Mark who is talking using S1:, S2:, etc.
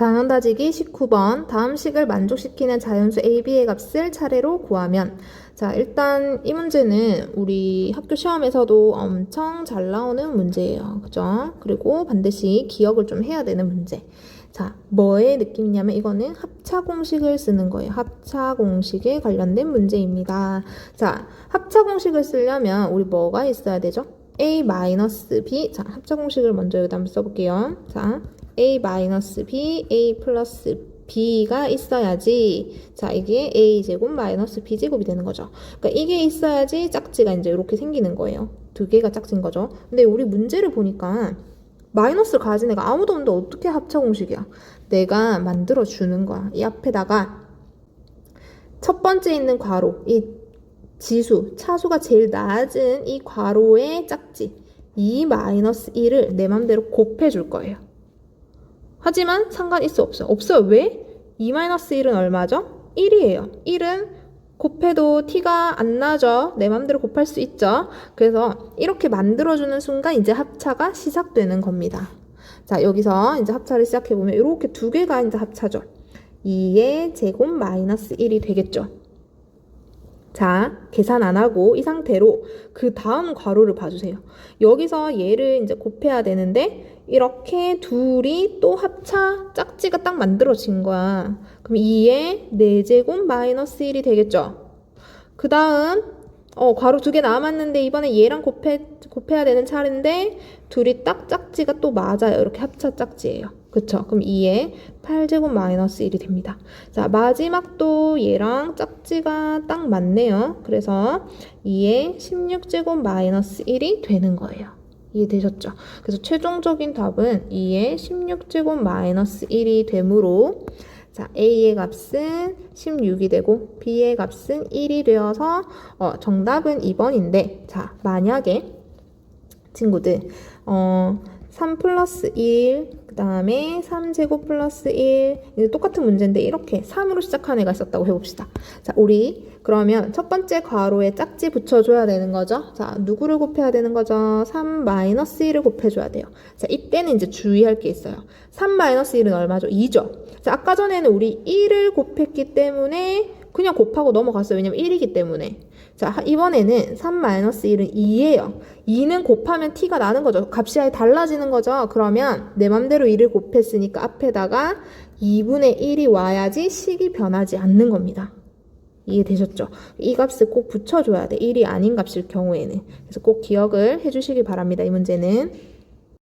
S1: 단원 다지기 19번 다음 식을 만족시키는 자연수 a, b의 값을 차례로 구하면. 자 일단 이 문제는 우리 학교 시험에서도 엄청 잘 나오는 문제예요. 그죠? 그리고 반드시 기억을 좀 해야 되는 문제. 자 뭐의 느낌이냐면 이거는 합차 공식을 쓰는 거예요. 합차 공식에 관련된 문제입니다. 자 합차 공식을 쓰려면 우리 뭐가 있어야 되죠? A 마이너스 b. 자 합차 공식을 먼저 여기다 한번 써볼게요. 자 a 마이너스 b, a 플러스 b가 있어야지 자 이게 a 제곱 마이너스 b 제곱이 되는 거죠. 그러니까 이게 있어야지 짝지가 이제 이렇게 생기는 거예요. 두 개가 짝진 거죠. 근데 우리 문제를 보니까 마이너스를 가진 애가 아무도 없는데 어떻게 합차 공식이야? 내가 만들어 주는 거야. 이 앞에다가 첫 번째 있는 괄호 이 지수 차수가 제일 낮은 이 괄호의 짝지 2 마이너스 1을 내 맘대로 곱해 줄 거예요. 하지만 상관 있어 없어요? 없어요. 왜? 2-1은 얼마죠? 1이에요. 1은 곱해도 티가 안 나죠? 내 맘대로 곱할 수 있죠? 그래서 이렇게 만들어주는 순간 이제 합차가 시작되는 겁니다. 자, 여기서 이제 합차를 시작해보면 이렇게 두 개가 이제 합차죠. 2의 제곱 마이너스 1이 되겠죠? 자, 계산 안 하고 이 상태로 그 다음 괄호를 봐주세요. 여기서 얘를 이제 곱해야 되는데 이렇게 둘이 또 합차 짝지가 딱 만들어진 거야. 그럼 2의 4제곱 마이너스 1이 되겠죠? 그 다음 어, 괄호 두 개 남았는데 이번에 얘랑 곱해, 곱해야 되는 차례인데 둘이 딱 짝지가 또 맞아요. 이렇게 합차 짝지예요. 그쵸? 그럼 2에 8제곱 마이너스 1이 됩니다. 자, 마지막도 얘랑 짝지가 딱 맞네요. 그래서 2에 16제곱 마이너스 1이 되는 거예요. 이해되셨죠? 그래서 최종적인 답은 2에 16제곱 마이너스 1이 되므로 자, A의 값은 16이 되고 B의 값은 1이 되어서 어, 정답은 2번인데 자, 만약에 친구들 어, 3 플러스 1, 그 다음에 3제곱 플러스 1, 이거 똑같은 문제인데 이렇게 3으로 시작한 애가 있었다고 해봅시다. 자, 우리 그러면 첫 번째 괄호에 짝지 붙여줘야 되는 거죠. 자, 누구를 곱해야 되는 거죠? 3 마이너스 1을 곱해줘야 돼요. 자, 이때는 이제 주의할 게 있어요. 3 마이너스 1은 얼마죠? 2죠. 자, 아까 전에는 우리 1을 곱했기 때문에 그냥 곱하고 넘어갔어요. 왜냐면 1이기 때문에. 자, 이번에는 3-1은 2예요. 2는 곱하면 t가 나는 거죠. 값이 아예 달라지는 거죠. 그러면 내 맘대로 2를 곱했으니까 앞에다가 2분의 1이 와야지 식이 변하지 않는 겁니다. 이해되셨죠? 이 값을 꼭 붙여줘야 돼. 1이 아닌 값일 경우에는. 그래서 꼭 기억을 해주시기 바랍니다. 이 문제는.